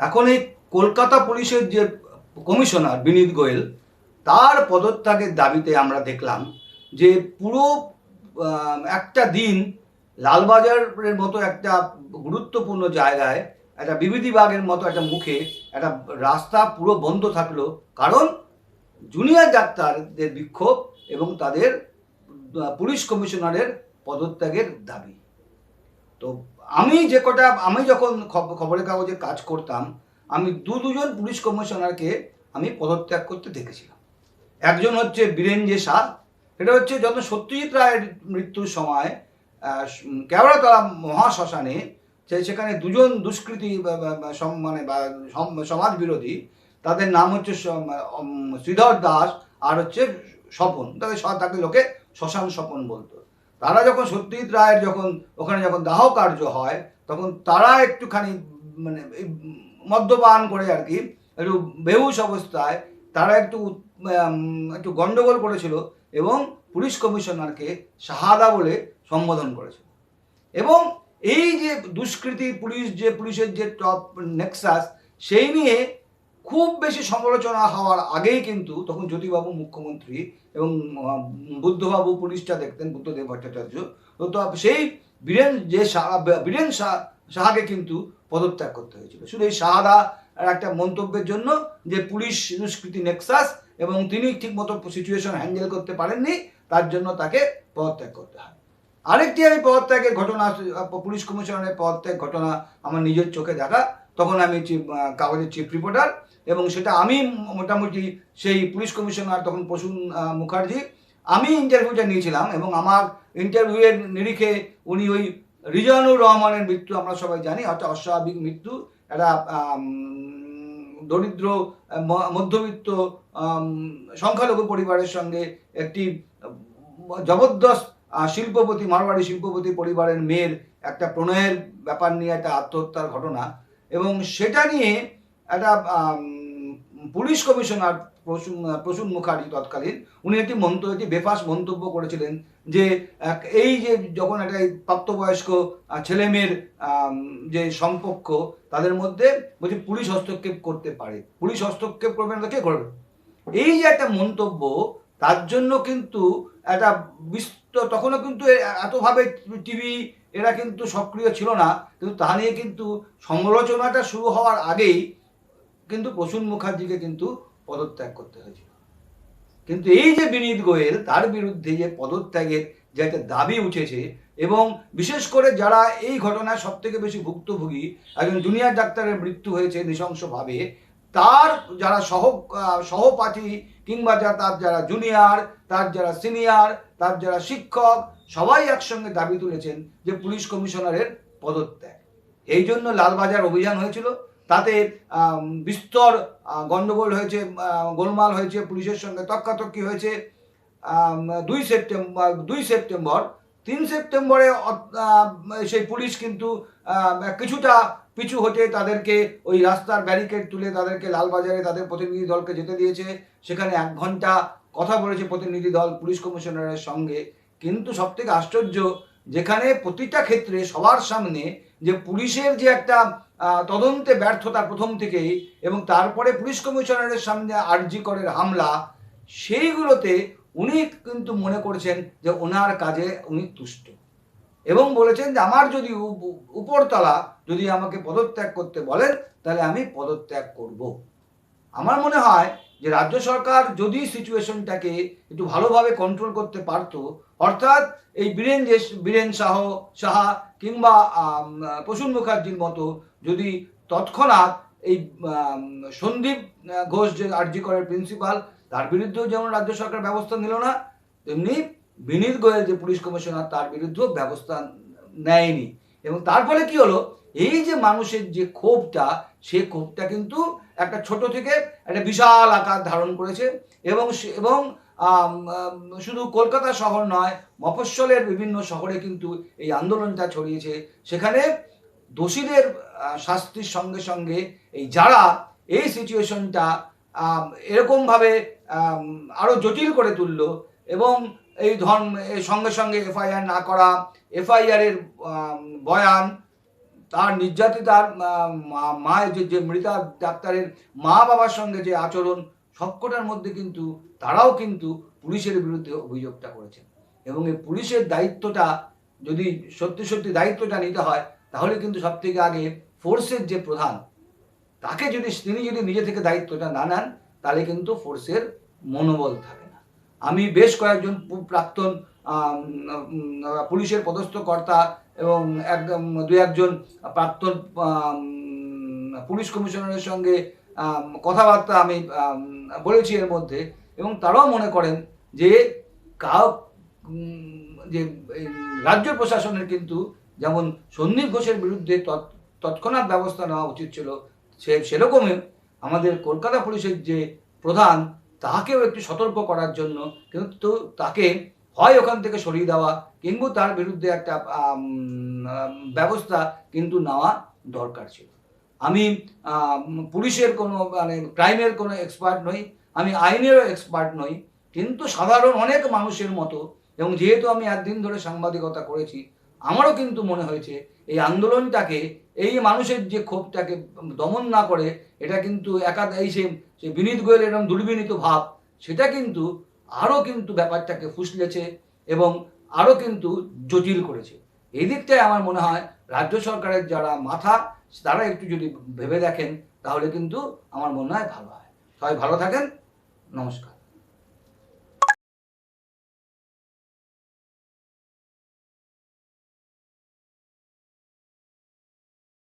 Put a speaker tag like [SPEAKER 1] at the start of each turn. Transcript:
[SPEAKER 1] এখন এই কলকাতা পুলিশের যে কমিশনার বিনীত গোয়েল, তার পদত্যাগের দাবিতে আমরা দেখলাম যে পুরো একটা দিন লালবাজারের মতো একটা গুরুত্বপূর্ণ জায়গায় একটা বিবিধিবাগের মতো একটা মুখে একটা রাস্তা পুরো বন্ধ থাকল। কারণ জুনিয়র ডাক্তারদের বিক্ষোভ এবং তাদের পুলিশ কমিশনারের পদত্যাগের দাবি। তো আমি যে কটা, আমি যখন খবরের কাগজে কাজ করতাম, আমি দু দুজন পুলিশ কমিশনারকে আমি পদত্যাগ করতে দেখেছিলাম। একজন হচ্ছে বীরেন যে শাহ এটা হচ্ছে যত সত্যজিৎ রায়ের মৃত্যুর সময় কেওড়াতলা মহাশ্মশানে সে- সেখানে দুজন দুষ্কৃতী মানে সমাজ বিরোধী, তাদের নাম হচ্ছে শ্রীধর দাস আর হচ্ছে স্বপন। তাদের তাকে লোকে শ্মশান স্বপন বলতো। তারা যখন সত্যজিৎ রায়ের যখন ওখানে যখন দাহ কার্য হয়, তখন তারা একটুখানি মানে মদ্যপান করে আর কি, একটু বেহুশ অবস্থায় তারা একটু একটু গন্ডগোল করেছিল এবং পুলিশ কমিশনারকে শাহাদা বলে সম্বোধন করেছিল। এবং এই যে দুষ্কৃতী পুলিশ, যে পুলিশের যে টপ নেক্সাস সেই নিয়ে খুব বেশি সমালোচনা হওয়ার আগেই কিন্তু তখন জ্যোতিবাবু মুখ্যমন্ত্রী এবং বুদ্ধবাবু পুলিশটা দেখতেন, বুদ্ধদেব ভট্টাচার্য। তো সেই বীরেন যে বীরেন সাহাকে কিন্তু পদত্যাগ করতে হয়েছিল। শুধু এই শাহাদা একটা মন্তব্যের জন্য যে পুলিশ দুষ্কৃতি নেক্সাস এবং তিনি ঠিকমতো সিচুয়েশন হ্যান্ডেল করতে পারেননি, তার জন্য তাকে পদত্যাগ করতে হয়। আরেকটি আমি পদত্যাগের ঘটনা পুলিশ কমিশনারের পদত্যাগ ঘটনা আমার নিজের চোখে দেখা। তখন আমি কাগজের চিফ রিপোর্টার এবং সেটা আমি মোটামুটি সেই পুলিশ কমিশনার তখন প্রসূন মুখার্জি, আমি ইন্টারভিউটা নিয়েছিলাম এবং আমার ইন্টারভিউয়ের নিরিখে উনি ওই রিজানুর রহমানের মৃত্যু আমরা সবাই জানি অর্থাৎ অস্বাভাবিক মৃত্যু, একটা দরিদ্র মধ্যবিত্ত সংখ্যালঘু পরিবারের সঙ্গে একটি জবরদস্ত শিল্পপতি মারোয়াড়ি শিল্পপতি পরিবারের মেয়ের একটা প্রণয়ের ব্যাপার নিয়ে একটা আত্মহত্যার ঘটনা এবং সেটা নিয়ে একটা পুলিশ কমিশনার প্রসূন প্রসূন মুখার্জি তৎকালীন উনি একটি মন্তব্য একটি বেফাস মন্তব্য করেছিলেন যে এই যে যখন একটা প্রাপ্তবয়স্ক আহ, ছেলে মেয়ের যে সম্পর্ক তাদের মধ্যে বলছে পুলিশ হস্তক্ষেপ করতে পারে। পুলিশ হস্তক্ষেপ করবে না কে করবে? এই যে একটা মন্তব্য তার জন্য কিন্তু একটা বিস্তর তখনও কিন্তু এতভাবে টিভি এরা কিন্তু সক্রিয় ছিল না, কিন্তু তা নিয়ে কিন্তু সমালোচনাটা শুরু হওয়ার আগেই কিন্তু প্রসূন মুখার্জিকে কিন্তু পদত্যাগ করতে হয়েছিল। কিন্তু এই যে বিনীত গোয়েল, তার বিরুদ্ধে যে পদত্যাগের যে একটা দাবি উঠেছে এবং বিশেষ করে যারা এই ঘটনায় সব থেকে বেশি ভুক্তভোগী, একজন জুনিয়র ডাক্তারের মৃত্যু হয়েছে নৃশংসভাবে তার যারা সহ সহপাঠী কিংবা যা তার যারা জুনিয়র তার যারা সিনিয়র তার যারা শিক্ষক, সবাই একসঙ্গে দাবি তুলেছেন যে পুলিশ কমিশনারের পদত্যাগ। এই জন্য লালবাজার অভিযান হয়েছিল। তাতে বিস্তর গণ্ডগোল হয়েছে গোলমাল হয়েছে, পুলিশের সঙ্গে তক্কাতক্কি হয়েছে। দুই সেপ্টেম্বর দুই সেপ্টেম্বর, তিন সেপ্টেম্বরে সেই পুলিশ কিন্তু কিছুটা পিছু হতে তাদেরকে ওই রাস্তার ব্যারিকেড তুলে তাদেরকে লালবাজারে তাদের প্রতিনিধি দলকে যেতে দিয়েছে। সেখানে এক ঘণ্টা কথা বলেছে প্রতিনিধি দল, পুলিশ কমিশনারের সঙ্গে। কিন্তু সব থেকে আশ্চর্য, যেখানে প্রতিটা ক্ষেত্রে সবার সামনে যে পুলিশের যে একটা তদন্তে ব্যর্থতা প্রথম থেকেই এবং তারপরে পুলিশ কমিশনারের সামনে আরজি করের হামলা, সেইগুলোতে উনি কিন্তু মনে করছেন যে ওনার কাজে উনি তুষ্ট। এবং বলেছেন যে, আমার যদি উপ- উপরতলা যদি আমাকে পদত্যাগ করতে বলেন, তাহলে আমি পদত্যাগ করব। আমার মনে হয় যে, রাজ্য সরকার যদি সিচুয়েশনটাকে একটু ভালোভাবে কন্ট্রোল করতে পারতো, অর্থাৎ এই বীরেন যে বীরেন শাহ সাহা কিংবা প্রসূন মুখার্জির মতো যদি তৎক্ষণাৎ এই সন্দীপ ঘোষ যে আরজি করের প্রিন্সিপাল তার বিরুদ্ধেও যেমন রাজ্য সরকার ব্যবস্থা নিল না, তেমনি বিনীত গোয়েল যে পুলিশ কমিশনার তার বিরুদ্ধেও ব্যবস্থা নেয়নি। এবং তার ফলে কি হলো? এই যে মানুষের যে ক্ষোভটা, সে ক্ষোভটা কিন্তু একটা ছোট থেকে একটা বিশাল আকার ধারণ করেছে এবং এবং শুধু কলকাতা শহর নয়, মফস্বলের বিভিন্ন শহরে কিন্তু এই আন্দোলনটা ছড়িয়েছে। সেখানে দোষীদের শাস্তির সঙ্গে সঙ্গে এই যারা এই সিচুয়েশনটা এরকমভাবে আরও জটিল করে তুললো এবং এই ধর্ম সঙ্গে সঙ্গে এফআইআর না করা এফআইআর এর আম, বয়ান তার নির্যাতিতার মা- যে যে মৃতা ডাক্তারের মা বাবার সঙ্গে যে আচরণ সবকটার মধ্যে কিন্তু তারাও কিন্তু পুলিশের বিরুদ্ধে অভিযোগটা করেছেন। এবং এই পুলিশের দায়িত্বটা যদি সত্যি সত্যি দায়িত্বটা নিতে হয় তাহলে কিন্তু সব থেকে আগে ফোর্সের যে প্রধান তাকে যদি তিনি যদি নিজে থেকে দায়িত্বটা না নেন তাহলে কিন্তু ফোর্সের মনোবল থাকে। আমি বেশ কয়েকজন প্রাক্তন পুলিশের পদস্থ কর্তা এবং একদম দু একজন প্রাক্তন পুলিশ কমিশনারের সঙ্গে কথাবার্তা আমি বলেছি এর মধ্যে এবং তারাও মনে করেন যে কাউ যে রাজ্য প্রশাসনের কিন্তু যেমন সন্দীপ ঘোষের বিরুদ্ধে তৎ- তৎক্ষণাৎ ব্যবস্থা নেওয়া উচিত ছিল সে, সেরকমই আমাদের কলকাতা পুলিশের যে প্রধান তাকেও একটু সতর্ক করার জন্য কিন্তু তাকে হয় ওখান থেকে সরিয়ে দেওয়া কিংবা তার বিরুদ্ধে একটা ব্যবস্থা কিন্তু নেওয়া দরকার ছিল। আমি পুলিশের কোনো মানে ক্রাইমের কোনো এক্সপার্ট নই, আমি আইনেরও এক্সপার্ট নই, কিন্তু সাধারণ অনেক মানুষের মতো এবং যেহেতু আমি একদিন ধরে সাংবাদিকতা করেছি আমারও কিন্তু মনে হয়েছে, এই আন্দোলনটাকে, এই মানুষের যে ক্ষোভটাকে দমন না করে, এটা কিন্তু একা এই সে বিনীত গোয়েল এরকম দুর্বিনীত ভাব, সেটা কিন্তু আরও কিন্তু ব্যাপারটাকে ফুসলেছে এবং আরও কিন্তু জটিল করেছে। এই দিকটায় আমার মনে হয় রাজ্য সরকারের যারা মাথা, তারা একটু যদি ভেবে দেখেন, তাহলে কিন্তু আমার মনে হয় ভালো হয়। সবাই ভালো থাকেন, নমস্কার।